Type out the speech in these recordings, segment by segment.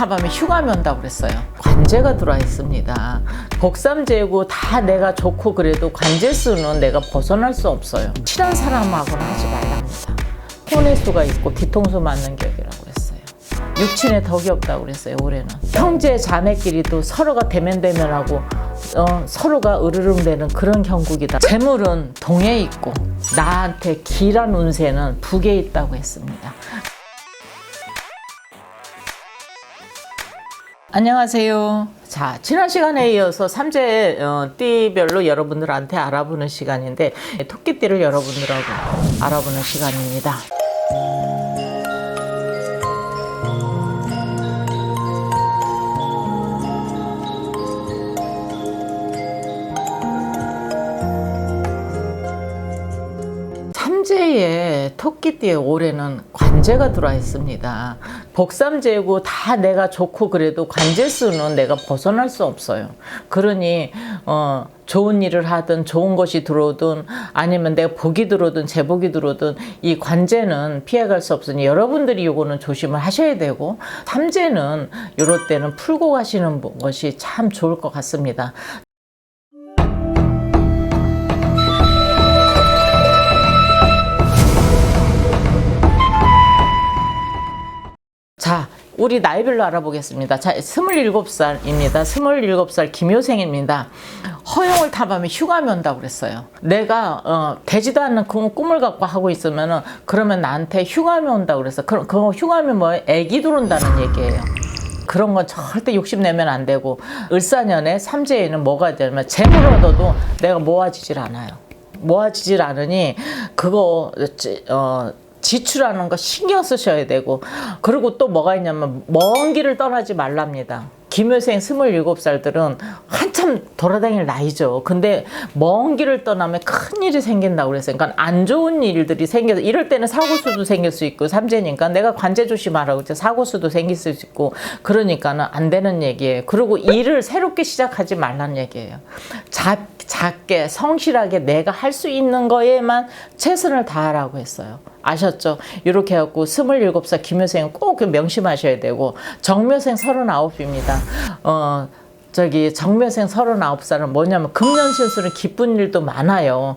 탐하면 휴감이 온다고 그랬어요. 관제가 들어와 있습니다. 복삼 재고 다 내가 좋고 그래도 관제 수는 내가 벗어날 수 없어요. 친한 사람하고는 하지 말랍니다. 혼의 수가 있고 뒤통수 맞는 격이라고 했어요. 육친의 덕이 없다고 그랬어요. 올해는 형제 자매끼리도 서로가 대면대면하고 어, 서로가 으르릉대는 그런 형국이다. 재물은 동에 있고 나한테 길한 운세는 북에 있다고 했습니다. 안녕하세요. 자, 지난 시간에 이어서 삼재 어, 띠별로 여러분들한테 알아보는 시간인데 토끼띠를 여러분들하고 알아보는 시간입니다. 삼재에 토끼띠에 올해는 관제가 들어와 있습니다. 복삼재고 다 내가 좋고 그래도 관제 수는 내가 벗어날 수 없어요. 그러니 어 좋은 일을 하든 좋은 것이 들어오든 아니면 내가 복이 들어오든 제복이 들어오든 이 관제는 피해갈 수 없으니 여러분들이 요거는 조심을 하셔야 되고 삼재는 요럴 때는 풀고 가시는 것이 참 좋을 것 같습니다. 우리 나이별로 알아보겠습니다. 자, 27살입니다. 27살 김효생입니다. 허용을 탐하면 휴감이 온다고 그랬어요. 내가 어, 되지도 않는 그 꿈을 갖고 하고 있으면은 그러면 나한테 휴감이 온다고 그랬어. 그, 그 휴감이 뭐예요? 애기 들어온다는 얘기예요. 그런 건 절대 욕심내면 안 되고 을사년에 삼재에는 뭐가 되냐면 재물 얻어도 내가 모아지질 않아요. 모아지질 않으니 그거 어, 지출하는 거 신경 쓰셔야 되고 그리고 또 뭐가 있냐면 먼 길을 떠나지 말랍니다. 김효생 27살들은 한참 돌아다닐 나이죠. 근데 먼 길을 떠나면 큰 일이 생긴다고 그랬어요. 그러니까 안 좋은 일들이 생겨서 이럴 때는 사고수도 생길 수 있고 삼재니까 내가 관제 조심하라고 이제 사고수도 생길 수 있고 그러니까는 안 되는 얘기예요. 그리고 일을 새롭게 시작하지 말라는 얘기예요. 작, 작게 성실하게 내가 할 수 있는 거에만 최선을 다하라고 했어요. 아셨죠? 이렇게 해갖고 27살 김효생은 꼭 명심하셔야 되고 정묘생 39입니다. 어, 저기 정묘생 39살은 뭐냐면 금년신수는 기쁜 일도 많아요.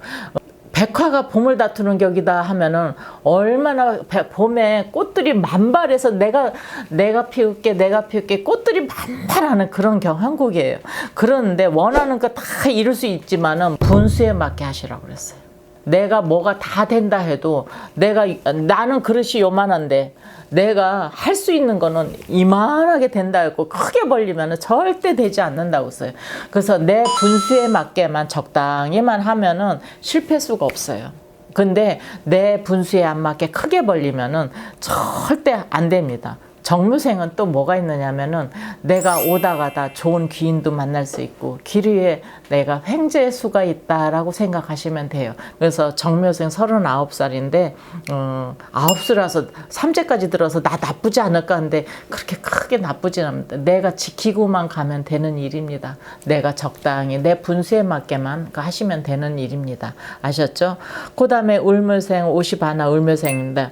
백화가 봄을 다투는 격이다 하면은 얼마나 배- 봄에 꽃들이 만발해서 내가 내가 피울게 내가 피울게 꽃들이 만발하는 그런 경 형국이에요. 그런데 원하는 거 다 이룰 수 있지만은 분수에 맞게 하시라고 그랬어요. 내가 뭐가 다 된다 해도 내가 나는 그릇이 요만한데 내가 할 수 있는 거는 이만하게 된다 했고 크게 벌리면 절대 되지 않는다고 써요. 그래서 내 분수에 맞게만 적당히만 하면은 실패 수가 없어요. 근데 내 분수에 안 맞게 크게 벌리면은 절대 안 됩니다. 정묘생은 또 뭐가 있느냐면은 내가 오다 가다 좋은 귀인도 만날 수 있고 길 위에 내가 횡재수가 있다라고 생각하시면 돼요. 그래서 정묘생 39살인데 어, 9수라서 3제까지 들어서 나 나쁘지 않을까 하는데 그렇게 크게 나쁘진 않습니다. 내가 지키고만 가면 되는 일입니다. 내가 적당히 내 분수에 맞게만 하시면 되는 일입니다. 아셨죠? 그 다음에 울묘생 50 하나 울묘생입니다.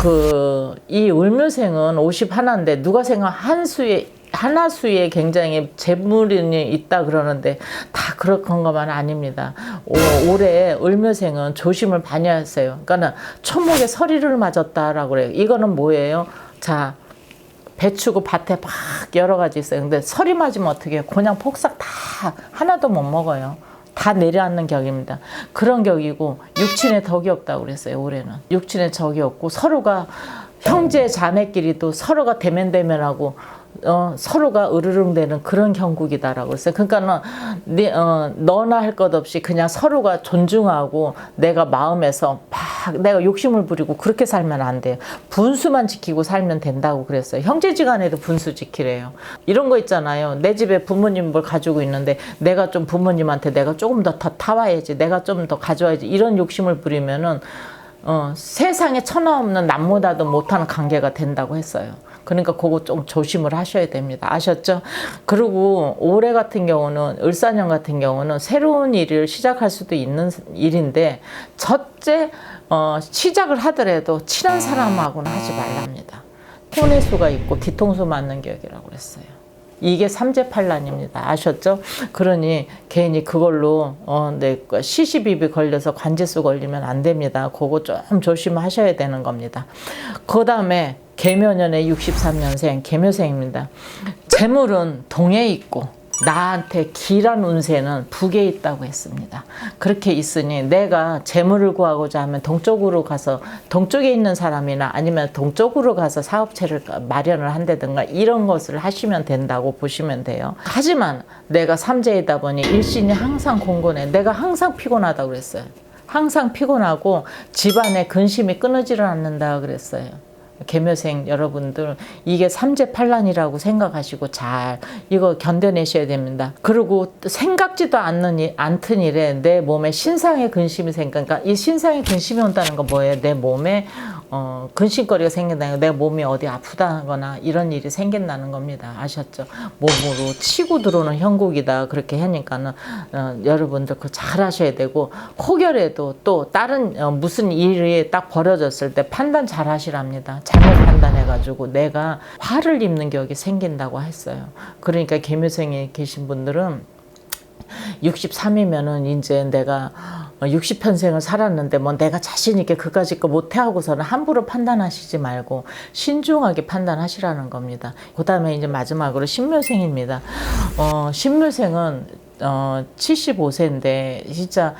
그이 울묘생은 51인데 누가 생각 한 수에 하나 수에 굉장히 재물이 있다 그러는데 다 그런 것만 아닙니다. 오, 올해 을묘생은 조심을 많이 하세요. 그러니까는 초목에 서리를 맞았다라고 그래요. 이거는 뭐예요? 자, 배추고 밭에 막 여러 가지 있어요. 근데 서리 맞으면 어떻게 해요? 그냥 폭삭 다 하나도 못 먹어요. 다 내려앉는 격입니다. 그런 격이고 육친의 덕이 없다고 그랬어요. 올해는 육친의 덕이 없고 서로가 형제 자매끼리도 서로가 대면대면하고 어, 서로가 으르릉대는 그런 형국이다라고 했어요. 그러니까는 네, 어, 너나 할 것 없이 그냥 서로가 존중하고 내가 마음에서 막 내가 욕심을 부리고 그렇게 살면 안 돼요. 분수만 지키고 살면 된다고 그랬어요. 형제지간에도 분수 지키래요. 이런 거 있잖아요. 내 집에 부모님 뭘 가지고 있는데 내가 좀 부모님한테 내가 조금 더, 더 타와야지, 내가 좀 더 가져와야지 이런 욕심을 부리면은 어, 세상에 천하 없는 남보다도 못하는 관계가 된다고 했어요. 그러니까 그거 좀 조심을 하셔야 됩니다. 아셨죠? 그리고 올해 같은 경우는 을사년 같은 경우는 새로운 일을 시작할 수도 있는 일인데 첫째 어, 시작을 하더라도 친한 사람하고는 하지 말랍니다. 혼외수가 있고 뒤통수 맞는 격이라고 그랬어요. 이게 삼재팔란입니다. 아셨죠? 그러니 괜히 그걸로 어, 네, 시시비비 걸려서 관제수 걸리면 안 됩니다. 그거 좀 조심하셔야 되는 겁니다. 그 다음에 개묘년의 63년생 개묘생입니다. 재물은 동에 있고 나한테 길한 운세는 북에 있다고 했습니다. 그렇게 있으니 내가 재물을 구하고자 하면 동쪽으로 가서 동쪽에 있는 사람이나 아니면 동쪽으로 가서 사업체를 마련을 한다든가 이런 것을 하시면 된다고 보시면 돼요. 하지만 내가 삼재이다 보니 일신이 항상 공곤해. 내가 항상 피곤하다고 그랬어요. 항상 피곤하고 집안에 근심이 끊어지를 않는다 그랬어요. 개묘생 여러분들 이게 삼재팔란이라고 생각하시고 잘 이거 견뎌내셔야 됩니다. 그리고 생각지도 않는 일, 않던 일에 내 몸에 신상의 근심이 생기니까 이 신상의 근심이 온다는 건 뭐예요? 내 몸에 어, 근심거리가 생긴다는 거, 내 몸이 어디 아프다거나 이런 일이 생긴다는 겁니다. 아셨죠? 몸으로 치고 들어오는 형국이다. 그렇게 하니까는, 어, 여러분들 그 잘 하셔야 되고, 혹여라도 또 다른 어, 무슨 일이 딱 벌어졌을 때 판단 잘 하시랍니다. 잘못 판단해가지고 내가 화를 입는 격이 생긴다고 했어요. 그러니까 개묘생에 계신 분들은 63이면은 이제 내가 60평생을 살았는데 뭐 내가 자신 있게 그까짓 거 못해 하고서는 함부로 판단하시지 말고 신중하게 판단하시라는 겁니다. 그 다음에 이제 마지막으로 신묘생입니다. 어, 신묘생은 어, 75세인데 진짜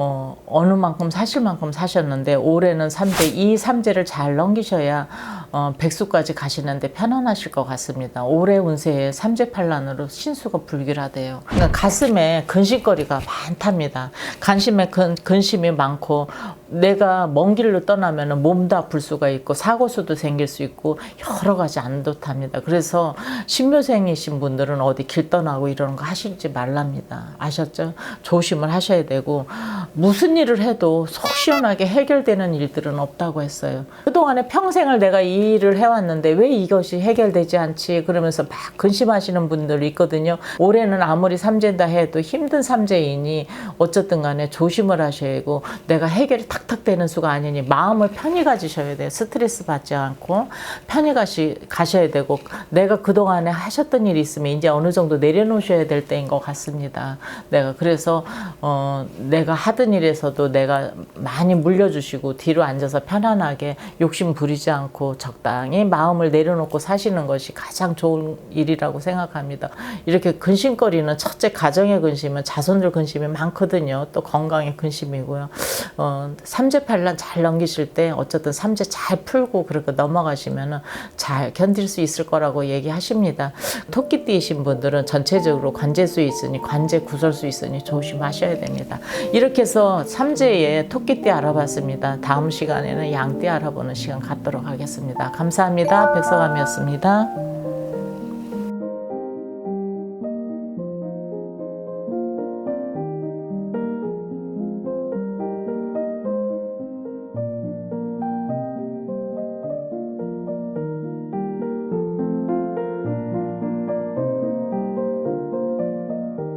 어, 어느 만큼 사실 만큼 사셨는데 올해는 삼재이 삼재를 잘 넘기셔야 어, 백수까지 가시는데 편안하실 것 같습니다. 올해 운세에 삼재팔란으로 신수가 불길하대요. 그러니까 가슴에 근심거리가 많답니다. 간심에 근, 근심이 많고 내가 먼 길로 떠나면 몸도 아플 수가 있고 사고수도 생길 수 있고 여러 가지 안 좋답니다. 그래서 신묘생이신 분들은 어디 길 떠나고 이러는 거 하시지 말랍니다. 아셨죠? 조심을 하셔야 되고 무슨 일을 해도 속 시원하게 해결되는 일들은 없다고 했어요. 그동안에 평생을 내가 이 일을 해왔는데 왜 이것이 해결되지 않지? 그러면서 막 근심하시는 분들이 있거든요. 올해는 아무리 삼재다 해도 힘든 삼재이니 어쨌든 간에 조심을 하셔야 하고 내가 해결이 탁탁 되는 수가 아니니 마음을 편히 가지셔야 돼요. 스트레스 받지 않고 편히 가시, 가셔야 되고 내가 그동안에 하셨던 일이 있으면 이제 어느 정도 내려놓으셔야 될 때인 것 같습니다. 내가 그래서 어, 내가 하던 일에서도 내가 많이 물려주시고 뒤로 앉아서 편안하게 욕심 부리지 않고 적당히 마음을 내려놓고 사시는 것이 가장 좋은 일이라고 생각합니다. 이렇게 근심거리는 첫째 가정의 근심은 자손들 근심이 많거든요. 또 건강의 근심이고요. 어, 삼재팔란 잘 넘기실 때 어쨌든 삼재 잘 풀고 그렇게 넘어가시면은 잘 견딜 수 있을 거라고 얘기하십니다. 토끼띠이신 분들은 전체적으로 관제수 있으니 관제 구설수 있으니 조심하셔야 됩니다. 이렇게 해서 삼재의 토끼띠 알아봤습니다. 다음 시간에는 양띠 알아보는 시간 갖도록 하겠습니다. 감사합니다. 백서감이었습니다.